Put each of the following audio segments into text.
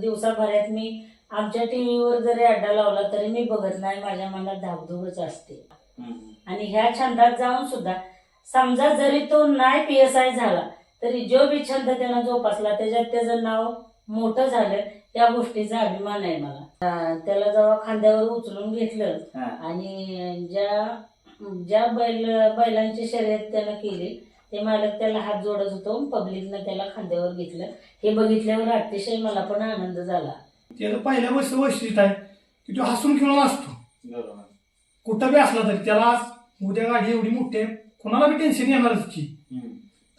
दिवसाभरात मी आमच्या टीव्हीवर जरी अड्डा लावला तरी मी बघत नाही. माझ्या मनात धाकधूकच असते. आणि ह्या छंदात जाऊन सुद्धा समजा जरी तो नाही पी एस आय झाला तरी जो बी छंद त्यानं जोपासला त्याच्यात त्याचं नाव मोठं झालं त्या गोष्टीचा अभिमान आहे मला. त्याला जेव्हा खांद्यावर उचलून घेतलं. आणि ज्या ज्या बैल बैलांची शर्यत त्यानं केली ते मालक त्याला हात जोडत होतो पब्लिकनं त्याला खांद्यावर घेतलं. हे बघितल्यावर अतिशय मला पण आनंद झाला. त्याचं पहिल्या वर्ष वैशिष्ट्य आहे की तो हसून खेळून असतो. कुठं बी असला तरी त्याला उद्या गाडी एवढी मोठी आहे कोणाला बी टेन्शन येणारच की.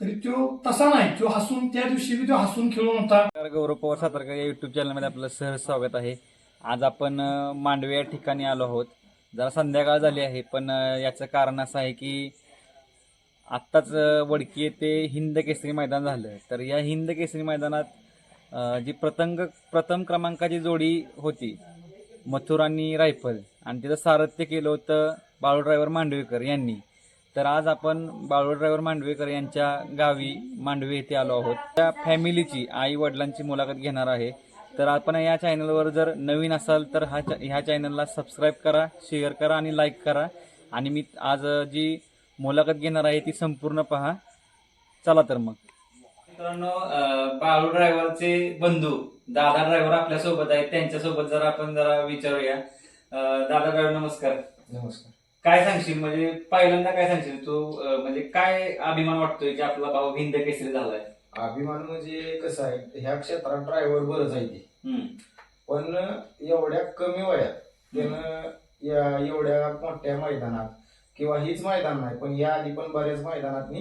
तरी तो तसा नाही तो हसून त्या दिवशी बी तो हसून खेळून होता. नमस्कार गौरव पवार सातारकर या युट्यूब चॅनलमध्ये आपलं सहज स्वागत आहे. आज आपण मांडवे या ठिकाणी आलो आहोत. जरा संध्याकाळ झाली आहे पण याचं कारण असं आहे की आत्ताच वडकी येथे हिंद केसरी मैदान झालं. तर या हिंद केसरी मैदानात जी प्रतंग प्रथम क्रमांकाची जोडी होती मथुर आणि रायफल आणि तिथं सारथ्य केलं होतं बाळू ड्रायव्हर मांडवेकर यांनी. तर आज आपण बाळू ड्रायव्हर मांडवेकर यांच्या गावी मांडवे येथे आलो आहोत. त्या फॅमिलीची आई वडिलांची मुलाखत घेणार आहे. तर आपण या चॅनलवर जर नवीन असाल तर हा ह्या चॅनलला सबस्क्राईब करा शेअर करा आणि लाईक करा. आणि मी आज जी मुलाखत घेणार आहे ती संपूर्ण पहा. चला तर मग. मित्रांनो बाळू ड्रायव्हरचे बंधू दादा ड्रायव्हर आपल्यासोबत आहेत. त्यांच्यासोबत जरा आपण जरा विचारूया. दादा ड्रायव्हर नमस्कार. नमस्कार. काय सांगशील? म्हणजे पहिल्यांदा काय सांगशील तू? म्हणजे काय अभिमान वाटतोय की आपला भाऊ हिंद केसरी झालाय? अभिमान म्हणजे कसं आहे ह्या क्षेत्रात ड्रायव्हर बरंच आहे ते. पण एवढ्या कमी वयात त्यानं या एवढ्या मोठ्या मैदानात किंवा हीच मैदान नाही पण या आधी पण बऱ्याच मैदानात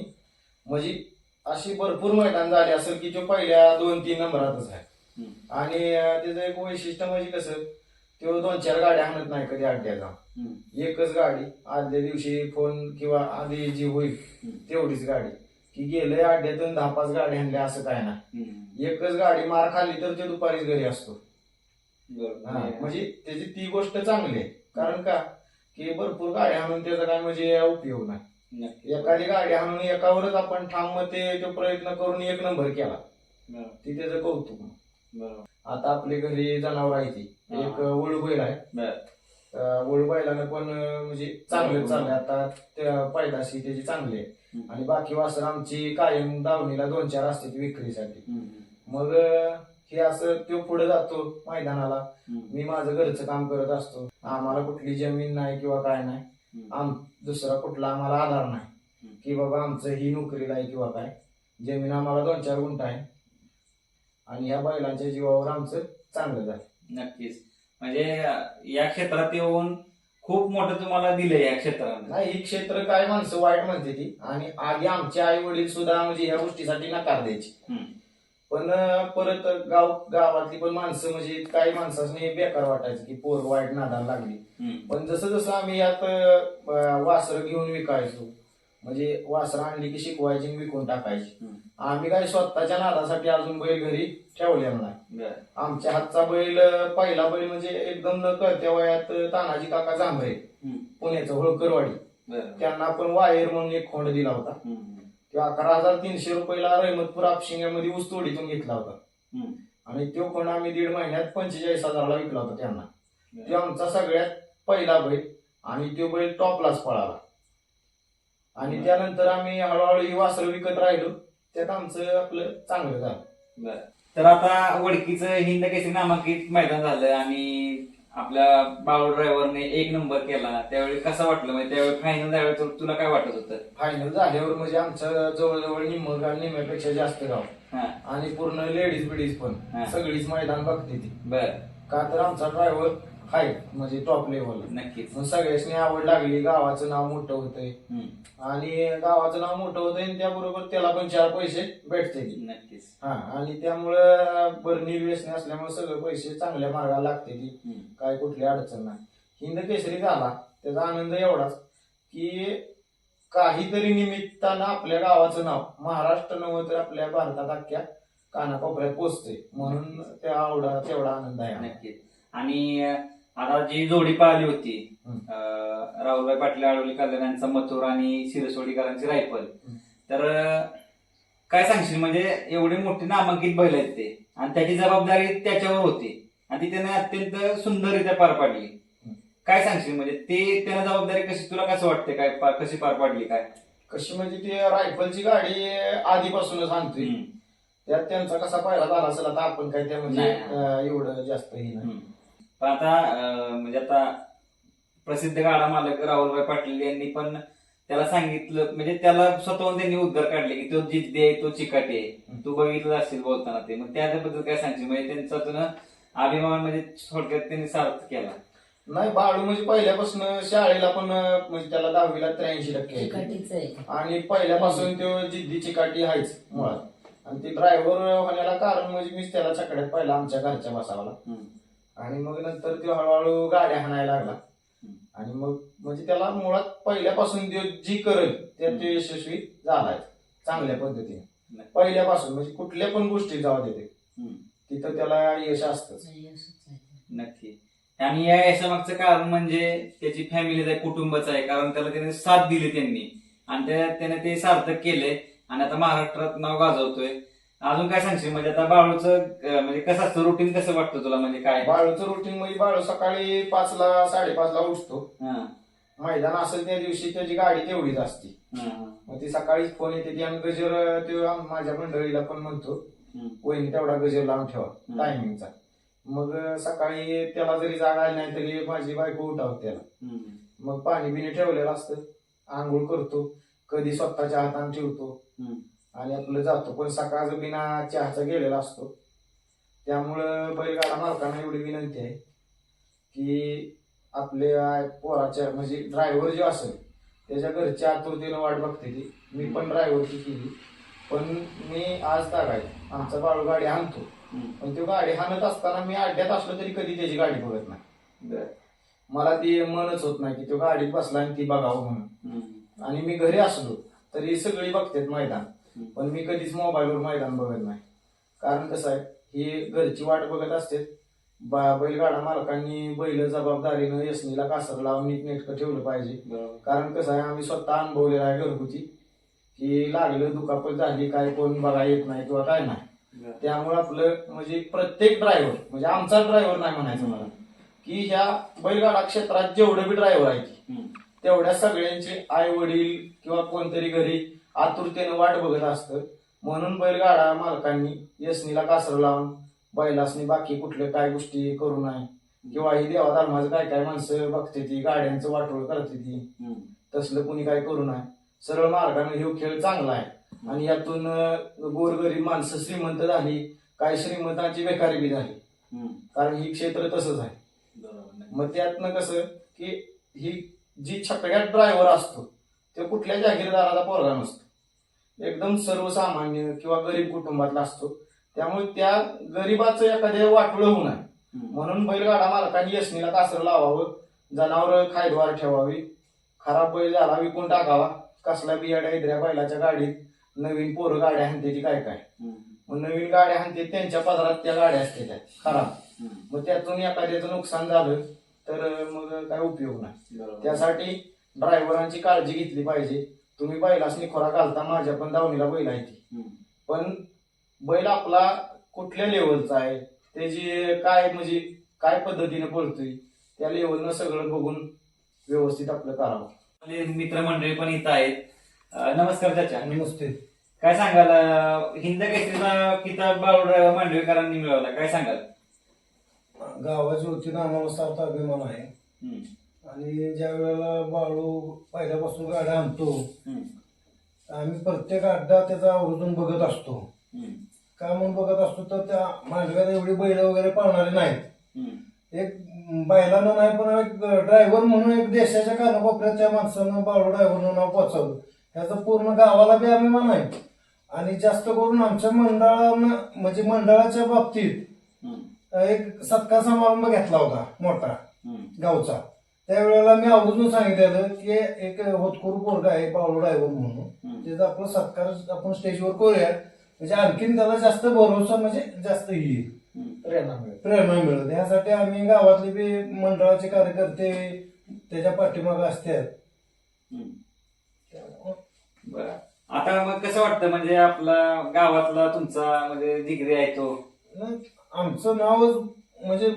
म्हणजे अशी भरपूर मैदान झाले असेल की तो पहिल्या दोन तीन नंबरातच आहे. आणि त्याचं एक वैशिष्ट्य म्हणजे कसं तो दोन चार गाड्या आणत नाही कधी अड्ड्याला एकच गाडी आदल्या दिवशी फोन किंवा आधी जी होईल तेवढीच गाडी. की गेले अड्ड्यातून दहा पाच गाडी आणल्या असं काय नाही. हम्म. एकच गाडी मार खाल्ली तर ते दुपारीच घरी असतो. म्हणजे त्याची ती गोष्ट चांगली आहे. कारण का? की भरपूर गाड्या आणून त्याचा काय म्हणजे उपयोग नाही. नक्की. एखादी गाडी आणून एकावरच आपण ठाम मग ते प्रयत्न करून एक नंबर केला. बरोबर, ती त्याचं कौतुक बरोबर. आता आपल्या घरी जनावर आहे ती. एक वळू बैल आहे. बरं. अं, वळू बैलानं पण अं, म्हणजे चांगलं चाललंय आता त्या पैदाशी त्याची चांगली आहे. हम्म. आणि बाकी वासर आमची कायम दावणीला दोन चार असते ती विक्रीसाठी. हम्म, मग अं, हे असं तो पुढे जातो मैदानाला. मी माझं घरचं काम करत असतो. आम्हाला कुठली जमीन नाही किंवा काय नाही. आम दुसरा कुठला आम्हाला आधार नाही. की बाबा आमचं ही नोकरीला आहे किंवा काय. जमीन आम्हाला दोन चार गुंठ आहे. आणि या बैलांच्या जीवावर आमचं चांगलं झालं. नक्कीच. म्हणजे या क्षेत्रात येऊन खूप मोठं तुम्हाला दिलंय या क्षेत्रानं नाही ही क्षेत्र काय माणसं वाईट म्हणते ती. आणि आधी आमचे आई वडील सुद्धा म्हणजे ह्या गोष्टीसाठी नकार द्यायचे. पण परत गाव गावातली पण माणसं म्हणजे काही माणसाने बेकार वाटायचं की पोर वाईट नादाला लागली पण जसं जसं आम्ही यात वासर घेऊन विकायचो म्हणजे वासरं आणली की शिकवायची विकून टाकायची. आम्ही काही स्वतःच्या नादासाठी अजून बैल घरी ठेवलेला नाही बरं. आमच्या हातचा बैल पहिला बैल म्हणजे एकदम न कळत्या वयात तानाजी काका जांभरे. पुण्याचं होळकरवाडी. त्यांना आपण वायर म्हणून एक खोंड दिला होता तो अकरा हजार तीनशे रुपयाला रहमतपूर आपशिंग्यामध्ये ऊस तोडीतून घेतला होता. हम्म. आणि तो खोंड आम्ही दीड महिन्यात पंचेचाळीस हजाराला विकला होता त्यांना. तो आमचा सगळ्यात पहिला बैल आणि तो बैल टॉपलाच पळाला. आणि त्यानंतर आम्ही हळूहळू ही वासरं विकत राहिलो. त्यात आमचं आपलं चांगलं झालं. तर आता वडकीचं हिंद केसरी नामांकित मैदान झालं आणि आपल्या बाळू ड्रायव्हरने एक नंबर केला त्यावेळी कसं वाटलं? म्हणजे त्यावेळी फायनल तु- तुला काय वाटत होतं? फायनल झाल्यावर म्हणजे आमचं जवळजवळ निम्म गाव निम्म्यापेक्षा जास्त गाव. हा. आणि पूर्ण लेडीज बिडीज पण. हा. सगळीच मैदान बघते ती. बर. का तर आमचा ड्रायव्हर हाय म्हणजे टॉप लेवल नक्कीच. मग सगळ्यासनी आवड लागली गावाचं नाव मोठं होतंय. हम्म, आणि गावाचं नाव मोठं होतंय आणि त्याबरोबर त्याला पण चार पैसे भेटते नक्कीच. हा आणि त्यामुळं बरं निर्व्यसनी असल्यामुळे सगळे पैसे चांगल्या मार्गाला लागते ती. हम्म, काय कुठली अडचण नाही. हिंद केसरी झाला त्याचा आनंद एवढाच की काहीतरी निमित्तानं आपल्या गावाचं नाव महाराष्ट्र नव्हे तर आपल्या भारतात अख्ख्या कानाकोपऱ्यात पोचते म्हणून त्या आवडा तेवढा आनंद आहे नक्कीच. आणि अं, आता जी जोडी पाहिली होती. अं, राहुलभाई पाटील आळवली कल्याण यांचा मथुर आणि शिरसोडीकरांची रायफल. तर अं, काय सांगशील? म्हणजे एवढे मोठे नामांकित बैल आहेत ते. आणि त्याची जबाबदारी त्याच्यावर होती. आणि ती त्याने अत्यंत सुंदररित्या पार पाडली. काय सांगशील? म्हणजे ते त्यानं जबाबदारी कशी? तुला कसं वाटते काय पा- कशी पार पाडली काय? कशी म्हणजे ती रायफलची गाडी आधीपासूनच हम्म. त्यात त्यांचा कसा पाहिला झाला असेल आता आपण काय त्यामध्ये नाही. अं, एवढं जास्त हे नाही. पण आता म्हणजे आता प्रसिद्ध गाडा मालक राहुलभाई पाटील यांनी पण त्याला सांगितलं म्हणजे त्याला स्वतःहून त्यांनी उद्गार काढले की तो जिद्दी आहे तो चिकाटी आहे. तू बघितलं असेल बोलताना ते. मग त्याच्याबद्दल काय सांगशील? म्हणजे त्यांचा तुला अभिमान म्हणजे थोडक्यात त्यांनी सार्थ केला. नाही बाळू म्हणजे पहिल्यापासून शाळेला पण म्हणजे त्याला दहावीला त्र्याऐंशी टक्के आणि पहिल्यापासून तो जिद्दी चिकाटी आहेच मुळात. आणि ते ड्रायव्हर होण्याला कारण म्हणजे मीच त्याला चकड्यात पहिला आमच्या घरच्या बसावला. आणि मग नंतर तो हळूहळू गाड्या हाणायला लागला. आणि मग म्हणजे त्याला मुळात पहिल्यापासून तो जी करेल त्यात तो यशस्वी झालाय. चांगल्या पद्धतीने. पहिल्यापासून म्हणजे कुठल्या पण गोष्टी जाऊ देते. तिथं त्याला यश असतंच. आहे. नक्की. आणि या यशामागचं कारण म्हणजे त्याची फॅमिली आहे कुटुंबाचं आहे. कारण त्याला त्याने साथ दिली त्यांनी. आणि त्या- त्याने ते सार्थक केले आणि आता महाराष्ट्रात नाव गाजवतोय. अजून काय सांगशील म्हणजे आता बाळूचं अं, म्हणजे कसं असतं रुटीन कसं वाटतं तुला म्हणजे काय बाळूचं रुटीन म्हणजे बाळू सकाळी पाचला साडेपाचला उठतो हा, मैदान असेल त्या दिवशी त्याची गाडी तेवढीच असते हा, हा. मग ती सकाळीच फोन येते ती आणि गजर ते आम- माझ्या मंडळीला पण म्हणतो हम्म. वहिनी तेवढा गजर लावून ठेवा हम्म. टायमिंगचा मग सकाळी त्याला जरी जागा आली नाही तरी माझी बायको उठावत त्याला हम्म. मग पाणी बिणी ठेवलेलं असतं आंघोळ करतो कधी स्वतःच्या हाताने ठेवतो हम्म. आणि आपलं जातो पण सकाळचा बिना चहाचा गेलेला असतो त्यामुळं बैलगाडा मालकांना एवढी विनंती आहे की आपल्या पोराच्या म्हणजे ड्रायव्हर जो असेल त्याच्या घरच्या आतुरतेनं वाट बघते ती मी पण ड्रायव्हरची केली पण मी आज तागाय आमचा बाळू गाडी आणतो. पण तो गाडी हाणत असताना मी अड्ड्यात असलो तरी कधी त्याची गाडी बघत नाही. मला ती मनच होत नाही की तो गाडीत बसला आणि ती बघावं म्हणून. आणि मी घरी असलो तरी सगळी बघतात मैदान. पण मी कधीच मोबाईलवर मैदान बघत नाही कारण कसं आहे ही घरची वाट बघत असते बा- बैलगाडा मालकांनी बैल जबाबदारीनं यसनीला कासर लावून नीटनेटकं ठेवलं पाहिजे. कारण कसं आहे आम्ही स्वतः अनुभवलेलं आहे घरगुती की लागलं दुखापत झाली काय कोण बघा येत नाही किंवा काय नाही. त्यामुळे आपलं म्हणजे प्रत्येक ड्रायव्हर म्हणजे आमचा ड्रायव्हर नाही म्हणायचं मला की ह्या बैलगाडा क्षेत्रात जेवढे बी ड्रायव्हर आहेत. तेवढ्या सगळ्यांचे आई वडील किंवा कोणतरी घरी आतुरतेनं वाट बघत असतं. म्हणून बैलगाडा मालकांनी यसनीला कासर लावून बैलासनी बाकी कुठल्या काय गोष्टी करू नये. किंवा ही देवा धर्माचं काय काय माणसं बघते ती गाड्यांचं वाटोळ करते ती. तसलं कुणी काय करू नये. सरळ मार्गाने हे खेळ चांगला आहे. आणि यातून गोरगरीब माणसं श्रीमंत झाली काही श्रीमंतांची बेकारी बी झाली. कारण ही क्षेत्र तसंच आहे. मग त्यातनं कसं की ही जी छकड्यात ड्रायव्हर असतो ते कुठल्या जागीरदाराचा पोरगा नसतो. एकदम सर्वसामान्य किंवा गरीब कुटुंबातला असतो. त्यामुळे त्या गरीबाचं एखाद्या वाटोळं होऊ नये. म्हणून बैलगाडा मालकांनी यशनीला कासर लावावं. जनावर खायद्वार ठेवावी. खराब बैल झाला विकून टाकावा. कसला बियाड्या इद्र्या बैलाच्या गाडीत? नवीन पोरं गाड्या हाणते काय काय. मग नवीन गाड्या हाणते त्यांच्या पदरात त्या गाड्या असते त्या. खराब. मग त्यातून एखाद्याचं नुकसान झालं तर मग काय उपयोग नाही. त्यासाठी ड्रायव्हरांची काळजी घेतली पाहिजे. तुम्ही बैलासनी खोरा घालता माझ्या पण दावणीला बैल आहे ती. पण बैल आपला कुठल्या लेवलचा आहे? त्याची काय म्हणजे काय पद्धतीने पळतोय त्या लेवलनं सगळं बघून व्यवस्थित आपलं करावं. आपले मित्रमंडळी पण इथं आहेत. अं, नमस्कार त्याच्या नमस्ते. काय सांगाल अं, हिंद केसरीचा किताब बाळू मांडवेकरांनी मिळवला काय सांगाल? गावाच्या वतीनं आम्हाला सार्थ अभिमान आहे. आणि ज्या वेळेला बाळू पहिल्यापासून गाड्या आणतो. आम्ही प्रत्येक अड्डा त्याचा आवर्जून बघत असतो. का म्हणून बघत असतो तर त्या मांडव्यात एवढी बैल वगैरे पाळणारे नाहीत. एक बैलानं नाही पण एक ड्रायव्हर म्हणून एक देशाच्या कानाकोपऱ्यात त्या माणसानं बाळू ड्रायव्हरनं नाव पोचावलं ह्याचं पूर्ण गावाला बी अभिमान आहे आणि जास्त करून आमच्या मंडळानं म्हणजे मंडळाच्या बाबतीत. एक सत्कार समारंभ घेतला होता मोठा. गावचा त्यावेळेला मी आवर्जून सांगितलेलं की एक होतकरू पोरगा आहे पावलो ड्रायव्हर म्हणून. त्याचा आपला सत्कार आपण स्टेजवर करूया म्हणजे आणखीन त्याला जास्त भरोसा म्हणजे जास्त येईल. प्रेरणा मिळेल. प्रेरणा मिळत यासाठी आम्ही गावातले बी मंडळाचे कार्यकर्ते त्याच्या पाठीमागे असतात. आता मग कसं वाटतं? म्हणजे आपला गावातला तुमचा म्हणजे जिगरी आहे तो? आमचं नावच म्हणजे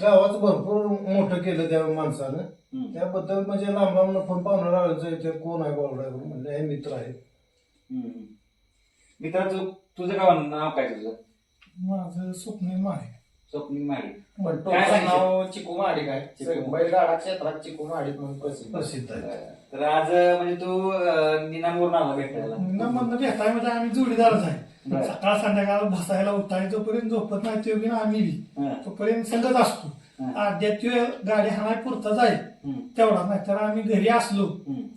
गावाचं भरपूर मोठं केलं त्या माणसानं. त्याबद्दल म्हणजे लांब लांब फोन पाहुणा राहायचं ते कोण आहे बॉल ड्रायव्हर? म्हणलं हे मित्र आहे. मित्रा तू तुझं गाव नाव काय तुझं? माझं स्वप्न मारे. स्वप्नील माळी पण काय? नाव चिकू महाडिक आहे चिकू. बैलगाडा क्षेत्रात चिकू महाडिक म्हणून प्रसिद्ध. आहे. प्रसिद्ध आहे. तर आज म्हणजे तू अं, निनामवरून आला भेटायला. मधनं भेटाय म्हणजे आम्ही जोडीदारच आहे. बरं. सकाळ संध्याकाळ बसायला उठाय जोपर्यंत झोपत नाही तो बी ना आम्ही बी हं. तोपर्यंत संगत असतो हं. तो गाडी हाणाय पुरताच आहे हम्म. तेवढा नाही तर आम्ही घरी असलो.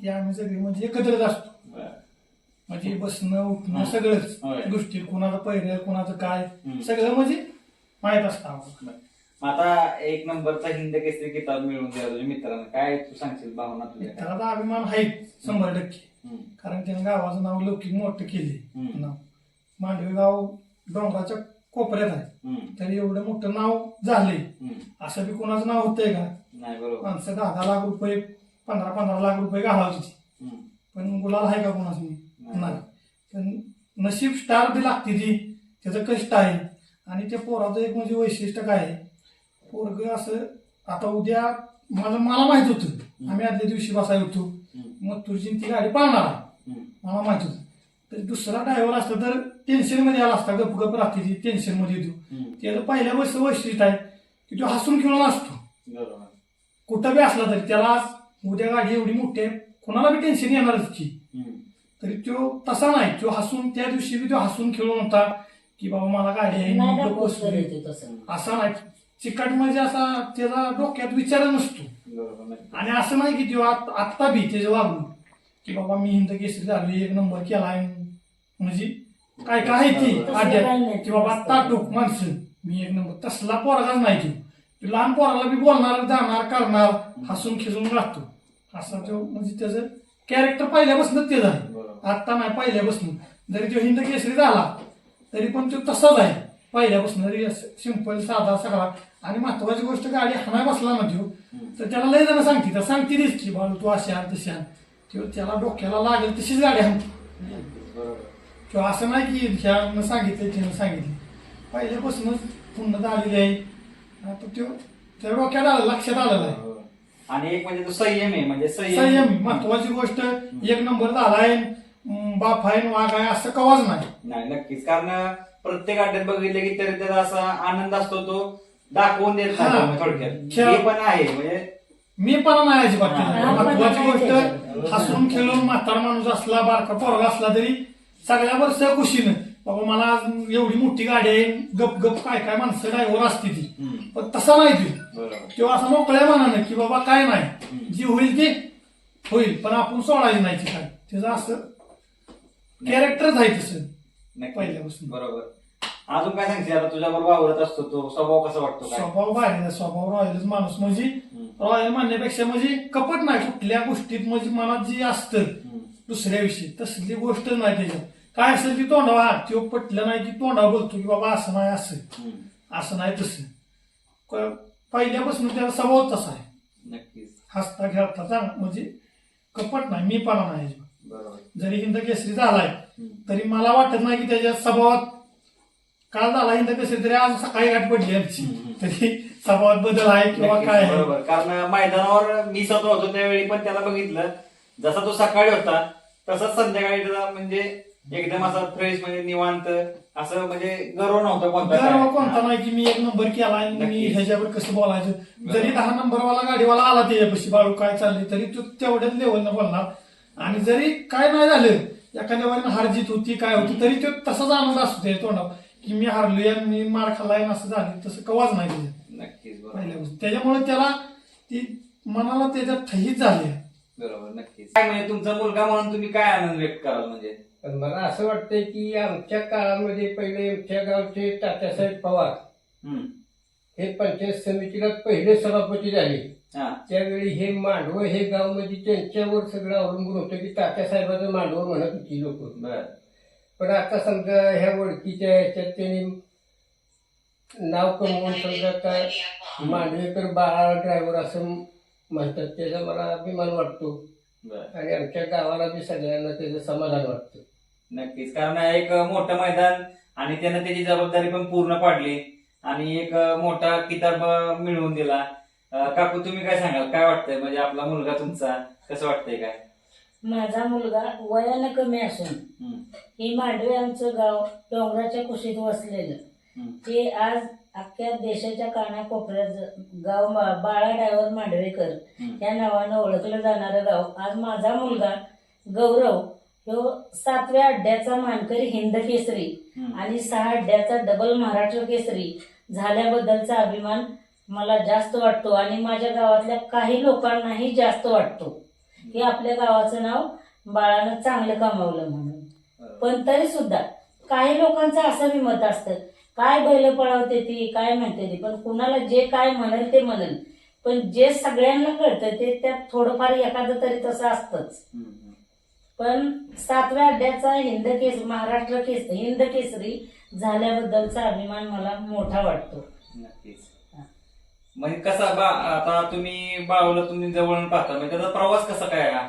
की आम्ही सगळी म्हणजे एकत्रच असतो बरं. म्हणजे बसणं उठणं हं. सगळंच होय. गोष्टी कुणाचं पहिलं कुणाचं काय हं. सगळं म्हणजे माहीत असतं आम्हाला आता एक नंबरचा हिंद केसरी किताब मिळवून द्या तुझ्या मित्रांना काय तू सांगशील भावना तुझ्या काय? त्याला तर अभिमान आहे शंभर टक्के. कारण त्यानं गावाचं नाव लौकिक मोठं केले हम्म. नाव मांडवे गाव डोंगराच्या कोपऱ्यात आहे. तरी एवढं मोठं नाव झाले. असं बी कोणाचं नाव होतंय का नाही बरोबर माणसं दहा दहा लाख रुपये पंधरा पंधरा लाख रुपये हम्म. पण गुलाल आहे का कोणाचं नाही. पण नशीब स्टार बी लागते ती त्याचं कष्ट आहे आणि त्या पोराचं एक म्हणजे वैशिष्ट्य काय आहे पोरग असं आता उद्या माझं मला माहीत होतं आम्ही आदल्या दिवशी बसाय होतो. मग तुझी ती गाडी हम्म. मला माहीत होतं तर दुसरा ड्रायव्हर असता तर टेन्शनमध्ये आला असता गप गप राहते ती टेन्शनमध्ये येतो हम्म. त्याचं पहिल्या वर्ष वैशिष्ट्य आहे की तो हसून खेळून असतो बरोबर कुठं बी असला तरी त्याला आज उद्या गाडी एवढी मोठी आहे कोणाला बी टेन्शन येणारच की हम्म. तरी तो तसा नाही तो हसून त्या दिवशी बी तो हसून खेळून होता की बाबा मला गाडी आहे नाही मी ना गप्प पोस्ट बसलोय. येते तसं असा नाही चिकट म्हणजे असा त्याचा डोक्यात विचार नसतो बरोबर. आणि असं नाही की तो आत- आत्ता बी त्याचं वागणूक की बाबा मी हिंद केसरी झाली एक नंबर केलाय म्हणजे काय काय ती? तसलं आद्यात काही नाही. की बाबा ताटूक माणसं. मी एक नंबर. तसला पोरगाच नाही तो. तो लहान पोराला बी बोलणार जाणार करणार हसून खिसून राहतो. असं तो म्हणजे त्याचं कॅरेक्टर पहिल्यापासूनच ते आत्ता नाही पहिल्यापासून. जरी तो हिंद केसरी झाला तरी पण तो तसाच आहे. पहिल्यापासून जरी सिंपल साधा सगळा. आणि महत्वाची गोष्ट गाडी हाणाय बसला ना तो तर त्याला लय जण सांगते तर सांगते की बाळू तू अशी आण तशी आण. तो त्याला डोक्याला लागेल तशीच गाडी हाणते किंवा असं नाही की ह्यानं सांगितलं तिनं सांगितलं. पहिल्यापासूनच पूर्ण झालेली आहे. आता तो त्या डोक्यात आलं लक्षात आलेलं आहे. बरोबर. आणि एक म्हणजे तो संयम आहे म्हणजे संयमी महत्वाची गोष्ट. एक नंबर झालाय. बाप आहे वाघ आहे असं कवाच नाही. नाही नक्कीच. कारण प्रत्येक अड्ड्यात बघितलं की तरी त्याचा असा आनंद असतो तो दाखवून देत हा. थोडक्यात. खेळ- हे पण आहे म्हणजे मी पण नाही अजिबात हा. महत्वाची गोष्ट हसून खेळून म्हातारा माणूस असला बारका पोरगा असला तरी सगळ्या वर्ष खुशीनं बाबा मला आज एवढी मोठी गाडी आहे गप गप काय काय माणसं ड्रायव्हर असते ती. हम्म. पण तसा नाही ती. बरोबर. किंवा असं मोकळ्या मनानं की बाबा काय नाही जी होईल ते होईल पण आपण सोडायची नाही ती काय त्याचं असं कॅरेक्टरच आहे तसं नक्की पहिल्यापासून. बरोबर. अजून काय सांगते आता तुझ्या बरोबर वावरत असतो तो. स्वभाव कसा वाटतो काय? स्वभाव बाहेर स्वभाव रॉयलच माणूस म्हणजे रॉयल म्हणण्यापेक्षा म्हणजे कपट नाही. कुठल्या गोष्टीत म्हणजे मनात जी असतं हम्म. दुसऱ्याविषयी तसली गोष्ट नाही त्याच्यात. काय असेल ती तोंडावा हा तो पटलं नाही की तोंडावर बोलतो की बाबा असं नाही असं. असं नाही तसं. पहिल्यापासून त्याचा स्वभाव तसा आहे. नक्कीच. हसता खेळता चांगला. म्हणजे कपट नाही मी पण नाही. जरी हिंद केसरी झालाय. तरी मला वाटत नाही की त्याच्या स्वभावात काल झाला हिंद केसरी तरी आज सकाळी गाठ पडली आमची. तरी स्वभावात बदल आहे किंवा काय आहे. बरोबर. कारण मैदानावर मी स्वतः होतो त्यावेळी पण त्याला बघितलं. जसा तो सकाळी होता तसाच संध्याकाळी त्याला म्हणजे एकदम असा फ्रेश म्हणजे निवांत असं म्हणजे गर्व नव्हता कोणता गर्व. कोणता नाही की मी एक नंबर केला आणि मी नक्कीच. ह्याच्यावर कसं बोलायचं? जरी दहा नंबरवाला गाडीवाला आला त्याच्यापाशी बाळू काय चाललंय? तरी तो तेवढ्याच लेवलनं बोलणार. आणि जरी काय नाही झालं एखाद्या वेळेला हारजीत होती काय होती तरी तो तसाच आनंद असतो त्या तोंडावर. की मी हारलोय आणि मी मार खाल्लाय आणि असं झालं. तसं कवाच नाही त्याच्यात नक्कीच बरोबर. पहिल्यापासून त्याच्यामुळे त्याला ती मनाला त्याच्यात ठहीच झाली आहे. बरोबर नक्कीच. काय म्हणजे तुमचा मुलगा म्हणून तुम्ही काय आनंद व्यक्त कराल म्हणजे? पण मला असं वाटतंय की आमच्या काळामध्ये पहिले आमच्या गावचे तात्यासाहेब पवार हम्म. हे पंचायत समितीला पहिले सभापती झाले. हा. त्यावेळी हे मांडवं हे गाव म्हणजे त्यांच्यावर सगळं अवलंबून होतं की तात्यासाहेबाचं मांडवं म्हणत होती लोक. बर. पण आता समजा ह्या ओळखीच्या ह्याच्यात त्यांनी नाव कमवून समजा काय मांडवेकर बाळा ड्रायव्हर असं म्हणतात त्याचा मला अभिमान वाटतो. बर. आणि आमच्या गावाला बी सगळ्यांना त्याचं समाधान वाटतं. नक्कीच. कारण एक मोठं मैदान आणि त्यानं त्याची जबाबदारी पण पूर्ण पाडली. आणि एक मोठा किताब अं, मिळवून दिला. अं, काकू तुम्ही काय सांगाल? काय वाटतंय? म्हणजे आपला मुलगा तुमचा कसं वाटतंय काय? माझा मुलगा वयानं कमी असून हम्म, ही मांडवे आमचं गाव डोंगराच्या कुशीत वसलेलं. ते आज अख्ख्या देशाच्या कानाकोपऱ्यात गाव मा- बाळा डायव्हर मांडवेकर. या नावानं ओळखलं जाणारं गाव. आज माझा मुलगा गौरव ह्यो सातव्या अड्ड्याचा मानकरी हिंद केसरी. आणि सहा अड्ड्याचा डबल महाराष्ट्र केसरी झाल्याबद्दलचा अभिमान मला जास्त वाटतो आणि माझ्या गावातल्या काही लोकांनाही जास्त वाटतो. की आपल्या गावाचं नाव बाळानं चांगलं कमावलं म्हणून. पण तरी सुद्धा काही लोकांचं असं बी मत असतं काय बैल पळवते ती काय म्हणते ती? पण कुणाला जे काय म्हणेल ते म्हणेल. पण जे सगळ्यांना कळतं ते त्यात थोडंफार एखादं तरी तसं असतंच. पण सातव्या अड्ड्याचा हिंद केस महाराष्ट्र केस हिंद केसरी झाल्याबद्दलचा अभिमान मला मोठा वाटतो. नक्कीच. म्हणजे कसा बा आता तुम्ही बाळूला तुम्ही जवळून पाहता म्हणजे त्याचा प्रवास कसा काय हा?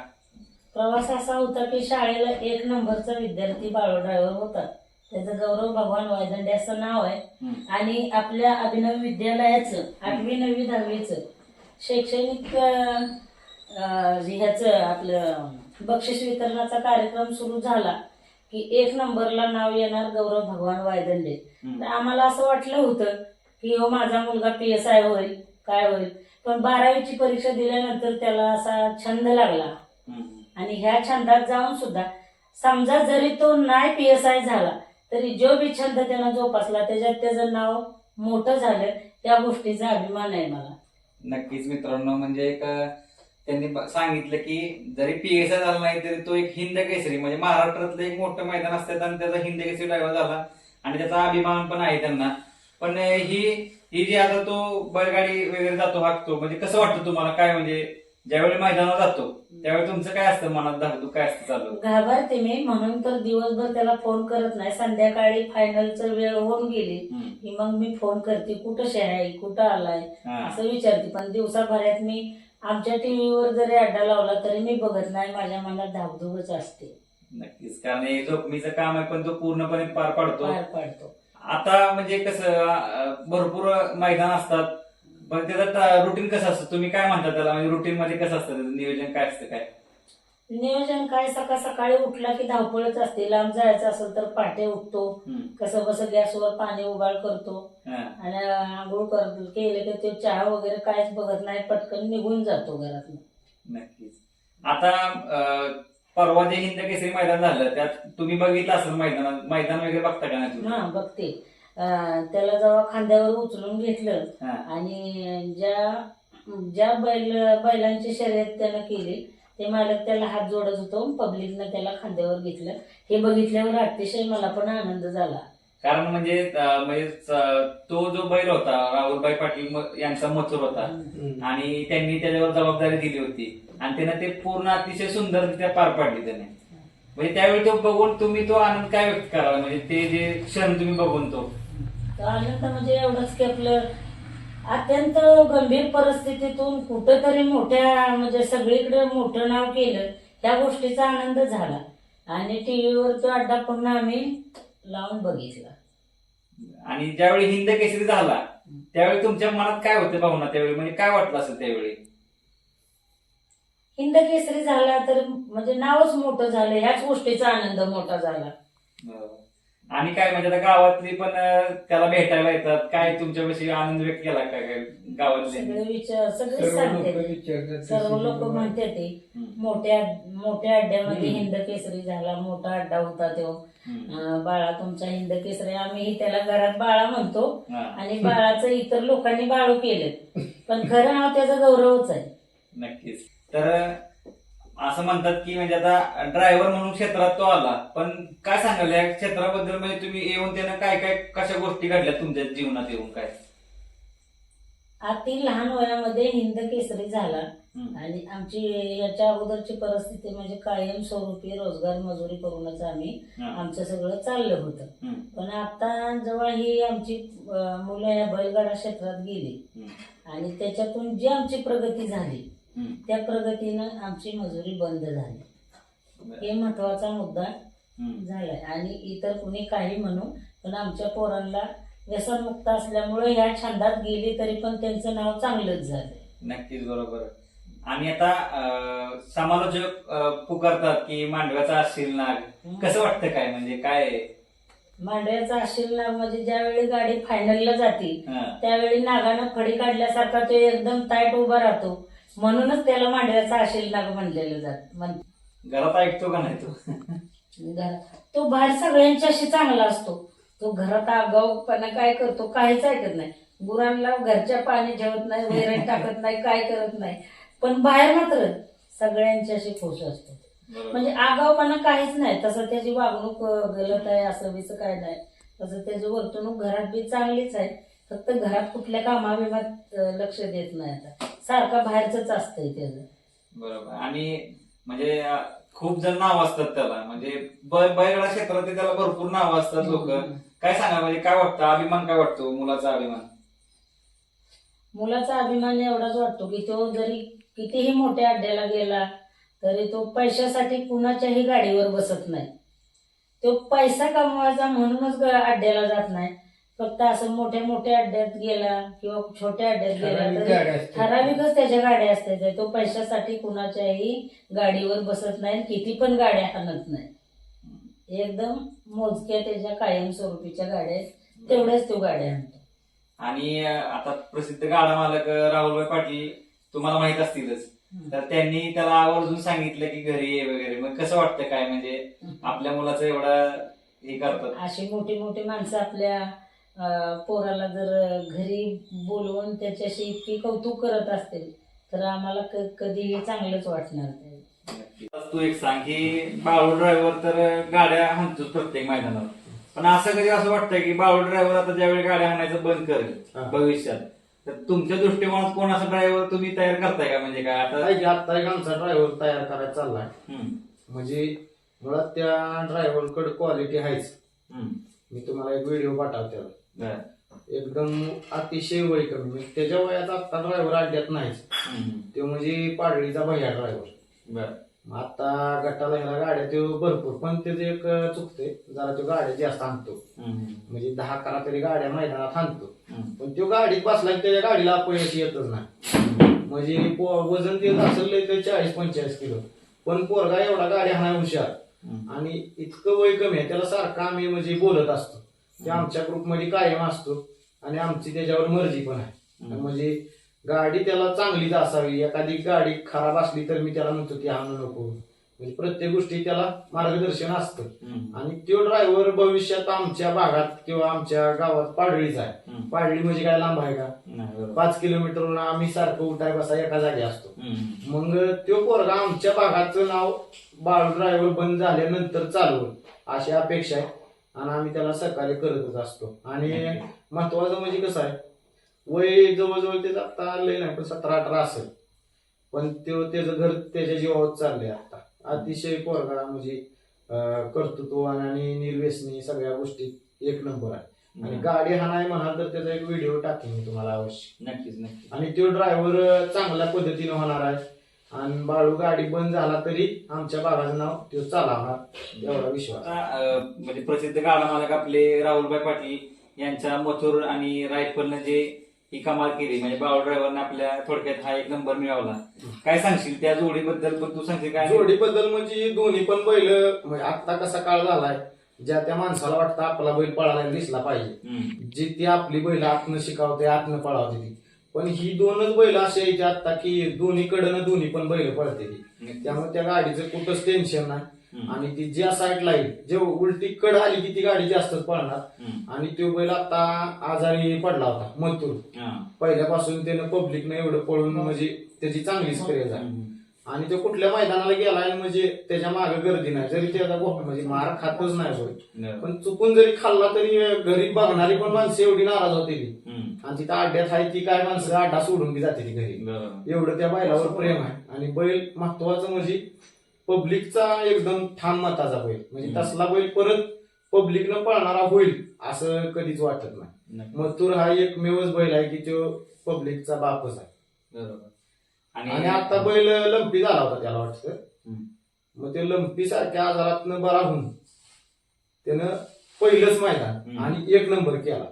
प्रवास असा होता की शाळेला एक नंबरचा विद्यार्थी बाळू ड्रायव्हर होता. त्याचं गौरव भगवान वायदंडे असं नाव आहे. आणि आपल्या अभिनव विद्यालयाचं आठवी नववी दहावीचं शैक्षणिक ह्याचं आपलं बक्षीस वितरणाचा कार्यक्रम सुरू झाला की एक नंबरला नाव येणार गौरव भगवान वायदंडे. तर आम्हाला असं वाटलं होतं की हो माझा मुलगा पी एस आय होईल काय होईल पण बारावीची परीक्षा दिल्यानंतर त्याला असा छंद लागला. आणि ह्या छंदात जाऊन सुद्धा समजा जरी तो नाही पी एस आय झाला तरी जो बी छंद त्यानं जोपासला त्याच्यात त्याचं नाव मोठं झालं त्या गोष्टीचा अभिमान आहे मला. नक्कीच मित्रांनो म्हणजे एक अं, त्यांनी सांगितलं की जरी पीएसआय झाला नाही तरी तो एक हिंद केसरी म्हणजे महाराष्ट्रातलं एक मोठं मैदान असतं आणि त्याचा हिंद केसरी ड्रायव्हर झाला. आणि त्याचा अभिमान पण आहे त्यांना. पण अं, ही ही जी आता तो बैलगाडी वगैरे जातो हाकतो म्हणजे कसं वाटतं तुम्हाला? काय म्हणजे ज्यावेळी मैदानावर जातो त्यावेळी तुमचं काय असतं? मनात धाकधूक काय असतं चालू? घाबरते मी. म्हणून तर दिवसभर त्याला फोन करत नाही. संध्याकाळी फायनलचं वेळ होऊन गेली हम्म. की मग मी फोन करते कुठं शे आहे? कुठं आलाय? हा. असं विचारते. पण दिवसाभरात मी आमच्या टीव्हीवर जरी अड्डा लावला तरी मी बघत नाही. माझ्या मनात धाकधूकच असते. नक्कीच. कारण हे जोखमीचं काम आहे पण तो पूर्णपणे पार पाडतो. पार पाडतो. आता म्हणजे कसं अं, भरपूर मैदान असतात. पण त्याचं रुटीन कसं असतं? तुम्ही काय म्हणता त्याला? म्हणजे रुटीन मध्ये कसं असतं त्याचं? नियोजन काय असतं काय? नियोजन काय? सकाळ सकाळी उठला की धावपळच असते. लांब जायचं असेल तर पहाटे उठतो. हम्म. कसं बसं गॅसवर पाणी उबाळ करतो. हा. आणि आंघोळ कर केले की ते चहा वगैरे काहीच बघत नाही. पटकन निघून जातो घरातून. नक्कीच. आता अं, परवा जे हिंद केसरी मैदान झालं त्यात तुम्ही बघितलं असेल मैदानात? मैदान वगैरे बघता का नाही तुम्ही? हा बघते. त्याला जेव्हा खांद्यावर उचलून घेतलं. आणि ज्या ज्या बैल बैलांची शर्यत त्यानं केली ते मालक त्याला हात जोडत होतो पब्लिकनं त्याला खांद्यावर घेतलं. हे बघितल्यावर अतिशय मला पण आनंद झाला. कारण म्हणजे म्हणजे तो जो बैल होता राहुलभाई पाटील म- यांचा मथुर होता. आणि त्यांनी त्याच्यावर जबाबदारी दिली होती. आणि त्यानं ते पूर्ण अतिशय सुंदररित्या पार पाडली त्याने. म्हणजे त्यावेळी तो बघून तुम्ही तो आनंद काय व्यक्त करावा? म्हणजे ते जे क्षण तुम्ही बघून तो. तर आनंद म्हणजे एवढंच की आपलं अत्यंत गंभीर परिस्थितीतून कुठंतरी मोठ्या म्हणजे सगळीकडे मोठं नाव केलं त्या गोष्टीचा आनंद झाला. आणि टीव्हीवर तो अड्डा पुन्हा आम्ही लावून बघितला. आणि ज्यावेळी हिंद केसरी झाला त्यावेळी तुमच्या मनात काय होते भावना त्यावेळी? म्हणजे काय वाटलं असेल त्यावेळी? हिंद केसरी झाला तर म्हणजे नावच मोठं झालं ह्याच गोष्टीचा आनंद मोठा झाला. आणि काय म्हणजे आता गावातली पण त्याला भेटायला येतात. काय तुमच्यापाशी आनंद व्यक्त केला का काय गावातले? सगळे विचार सगळे सर्व सांगते लोक विचारतात. सर्व लोक म्हणते ते. मोठ्या मोठ्या अड्ड्यामध्ये हम्म. हिंद केसरी झाला मोठा अड्डा होता तो. हम्म. अं, बाळा तुमचा हिंद केसरी आम्ही त्याला घरात बाळा म्हणतो. हा, आणि बाळाचं इतर लोकांनी बाळू केले. पण खरं नाव त्याचा गौरवच आहे. नक्कीच. तर असं म्हणतात की म्हणजे आता ड्रायव्हर म्हणून क्षेत्रात तो आला पण काय सांगाल या क्षेत्राबद्दल म्हणजे तुम्ही येऊन त्यानं काय काय कशा गोष्टी घडल्या तुमच्या जीवनात येऊन काय अति लहान वयामध्ये हिंद केसरी झाला हम्म. आणि आमची याच्या अगोदरची परिस्थिती म्हणजे कायमस्वरूपी रोजगार मजुरी करूनच आम्ही हा. आमचं सगळं चाललं होतं हम्म. पण आता जेव्हा ही आमची अं, मुलं या बैलगाडा क्षेत्रात गेली हम्म. आणि त्याच्यातून जी आमची प्रगती झाली. त्या प्रगतीनं आमची मजुरी बंद झाली. हे महत्त्वाचा मुद्दा. झालाय. आणि इतर कुणी काही म्हणू पण आमच्या पोरांना व्यसनमुक्त असल्यामुळे ह्या छंदात गेली तरी पण त्यांचं नाव चांगलंच झालं नक्कीच बरोबर. आणि आता समालोचक पुकारतात की मांडव्याचा असेल नाग. कसं वाटतं काय? म्हणजे काय? मांडव्याचा असेल ना म्हणजे ज्यावेळी गाडी फायनलला जाते. त्यावेळी नागानं फडी काढल्यासारखा तो एकदम ताईट उभा राहतो. म्हणूनच त्याला मांडव्याचा असेल नाग म्हणलेलं जात. म्हण घरात ऐकतो का नाही तो? घरात तो बाहेर सगळ्यांच्याशी चांगला असतो. तो घरात आगाऊपणा काय करतो काहीच ऐकत नाही. गुरांना घरच्या पाणी ठेवत नाही वैरण टाकत नाही काय करत नाही. पण बाहेर मात्र सगळ्यांच्याशी खुश असतो. म्हणजे आगाऊपणा काहीच नाही. तसं त्याची वागणूक गलत आहे असं बीचं काय नाही. तसं त्याची वर्तणूक घरात बी चांगलीच आहे. फक्त घरात कुठल्या कामाबिमात अं, लक्ष देत नाही आता. सारखा बाहेरच असतंय त्याचं. बरोबर. आणि म्हणजे खूप जण नाव असतात त्याला. म्हणजे ब- बैलगाडा क्षेत्रात त्याला भरपूर नाव असतात लोक. काय सांगा म्हणजे काय वाटतं? अभिमान काय वाटतो? मुलाचा अभिमान? मुलाचा अभिमान एवढाच वाटतो की तो जरी कितीही मोठ्या अड्ड्याला गेला तरी तो पैशासाठी कुणाच्याही गाडीवर बसत नाही. तो पैसा कमवायचा म्हणूनच अड्ड्याला जात नाही. फक्त असं मोठ्या मोठ्या अड्ड्यात गेला किंवा छोट्या अड्ड्यात गेला तरी. ठराविकच त्याच्या गाड्या असतात. तो पैशासाठी कुणाच्याही गाडीवर बसत नाही किती पण गाड्या हाणत नाही. एकदम मोजक्या त्याच्या कायमस्वरूपीच्या गाड्या आहेत. तेवढ्याच तो गाड्या आणतो. आणि आता प्रसिद्ध गाडा मालक राहुलभाई पाटील तुम्हाला माहीत असतीलच. तर त्यांनी त्याला आवर्जून सांगितलं की घरी ये वगैरे. मग कसं वाटतं काय? म्हणजे आपल्या मुलाचं एवढं हे करतात. अशी मोठी मोठी माणसं आपल्या पोराला जर घरी बोलवून त्याच्याशी इतकी कौतुक करत असतील तर आम्हाला क- कधीही चांगलंच वाटणार ते. एक सांग की बाळू ड्रायव्हर तर गाड्या हाणतोच प्रत्येक मैदानावर. पण असं कधी असं वाटतं की बाळू ड्रायव्हर आता ज्यावेळी गाड्या हाणायचं बंद करेल हा. भविष्यात तर तुमच्या दृष्टिकोनात कोण असं ड्रायव्हर तुम्ही तयार करताय का? म्हणजे काय आता आता एक आमचा ड्रायव्हर तयार करायचा चाललाय. म्हणजे मुळात त्या ड्रायव्हरकडे क्वालिटी आहेच. हम्म, मी तुम्हाला एक व्हिडिओ पाठवतो. एकदम अतिशय वय कमी. म्हणजे त्याच्या वयात आता ड्रायव्हर अड्ड्यात नाहीच. तो म्हणजे पाडळीचा भैया ड्रायव्हर आता गटाला ह्याला गाड्या तो भरपूर पण त्याचं एक चुकते जरा तो गाड्या जास्त आणतो. म्हणजे दहा अकरा तरी गाड्या मैदानात आणतो. पण तो गाडीत बसला की त्याच्या गाडीला अपयश येतच नाही. म्हणजे वजन ते असेल तर चाळीस पंचेचाळीस किलो. पण पोरगा एवढा गाड्या हाणाय हुशार. आणि इतकं वय कमी आहे त्याला सारखं आम्ही म्हणजे बोलत असतो. ते आमच्या ग्रुपमध्ये कायम असतो आणि आमची त्याच्यावर मर्जी पण आहे. म्हणजे गाडी त्याला चांगलीच असावी. एखादी गाडी खराब असली तर मी त्याला म्हणतो ती आणू नको. म्हणजे प्रत्येक गोष्टी त्याला मार्गदर्शन असतं. आणि तो ड्रायव्हर भविष्यात आमच्या भागात किंवा आमच्या गावात पाडळीचा आहे. पाडळी म्हणजे काय लांब आहे का. पाच किलोमीटरवरून आम्ही सारखं उठाय बसा एका जागी असतो. मग तो पोरगा आमच्या भागाचं नाव बाळू ड्रायव्हर बंद झाल्यानंतर चालू अशी अपेक्षा आहे. आणि आम्ही त्याला सहकार्य करतच असतो. आणि महत्वाचं म्हणजे कसं आहे वय जवळजवळ ते आता लय नाही पण सतरा अठरा असेल. पण तो त्याचं घर त्याच्या जीवावर चाललंय आता. अतिशय पोरगा म्हणजे कर्तृत्व आणि निर्व्यसनी सगळ्या गोष्टी एक नंबर आहे. आणि गाडी हा नाही म्हणाल तर त्याचा एक व्हिडिओ टाकेन मी तुम्हाला अवश्य. नक्कीच नक्कीच. आणि तो ड्रायव्हर चांगल्या पद्धतीने होणार आहे. आणि बाळू गाडी बंद झाला तरी आमच्या भागाचं नाव तो चालवणार. एवढा विश्वास. अं, म्हणजे प्रसिद्ध गाडा मालक आपले राहुलभाई पाटील यांच्या मथुर आणि रायफलनं जे ही कमाल केली म्हणजे बाळ ड्रायव्हरने आपल्या थोडक्यात हा एक नंबर मिळवला. काय सांगशील त्या जोडीबद्दल? पण तू सांगशील काय? जोडीबद्दल म्हणजे दोन्ही पण बैल म्हणजे आता कसा काळ झालाय ज्या त्या माणसाला वाटतं आपला बैल पळायला दिसला पाहिजे. हम्म, जी ती आपली बैल आतनं शिकावते आतनं पळावते ती. पण ही दोनच बैल असे आहेत आता की दोन्ही कडनं दोन्ही पण बैल पळते ती. त्यामुळे त्या गाडीचं कुठंच टेन्शन नाही. आणि ती ज्या साईडला येईल जे उलटी कड आली की ती गाडी जास्तच पळणार. आणि तो बैल आता आजारी पडला होता मथुर. हा, पहिल्यापासून त्यानं पब्लिकनं एवढं पळून म्हणजे त्याची चांगलीच आहे हम्म, आणि तो कुठल्या मैदानाला गेलाय म्हणजे त्याच्यामागे गर्दी नाही. जरी त्याचा गोप म्हणजे मार खातच नाही बरं. पण चुकून जरी खाल्ला तरी घरी बघणारी पण माणसं एवढी नाराज होती. आणि तिथं अड्ड्यात आहे ती काय माणसं अड्डा सोडून बी जाते ती घरी. एवढं त्या बैलावर प्रेम आहे. आणि बैल महत्वाचं म्हणजे पब्लिकचा एकदम ठाम मताचा बैल. म्हणजे. तसला बैल परत पब्लिकनं पळणारा होईल असं कधीच वाटत नाही. मथुर हा एकमेवच बैल आहे की तो पब्लिकचा बापच आहे. बरोबर. आणि आता बैल लंपी झाला होता त्याला वाटतं. मग ते लंपी सारख्या आजारातनं बरा होऊन त्यानं पहिलंच मैदान. आणि एक नंबर केला.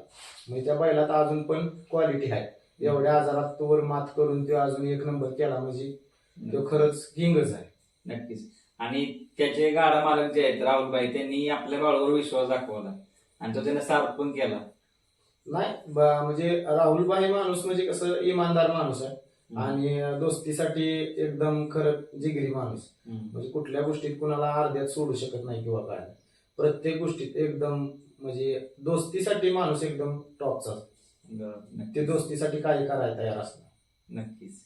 म्हणजे त्या बैलात अजून पण क्वालिटी आहे. एवढ्या आजारात तोवर मात करून तो अजून एक नंबर केला म्हणजे तो खरंच किंगच आहे. नक्कीच. आणि त्याचे गाडा मालक जे आहेत राहुलबाई त्यांनी आपल्या बाळावर विश्वास दाखवला. आणि तो त्याने सार्थ पण केला. नाही म्हणजे राहुलबाई माणूस म्हणजे कसं इमानदार माणूस आहे. आणि दोस्तीसाठी एकदम खरं जिगरी माणूस. म्हणजे कुठल्या गोष्टीत कुणाला अर्ध्यात सोडू शकत नाही किंवा काय प्रत्येक गोष्टीत एकदम म्हणजे दोस्तीसाठी माणूस एकदम टॉपचा ते दोस्तीसाठी काही करायला तयार असणार नक्कीच.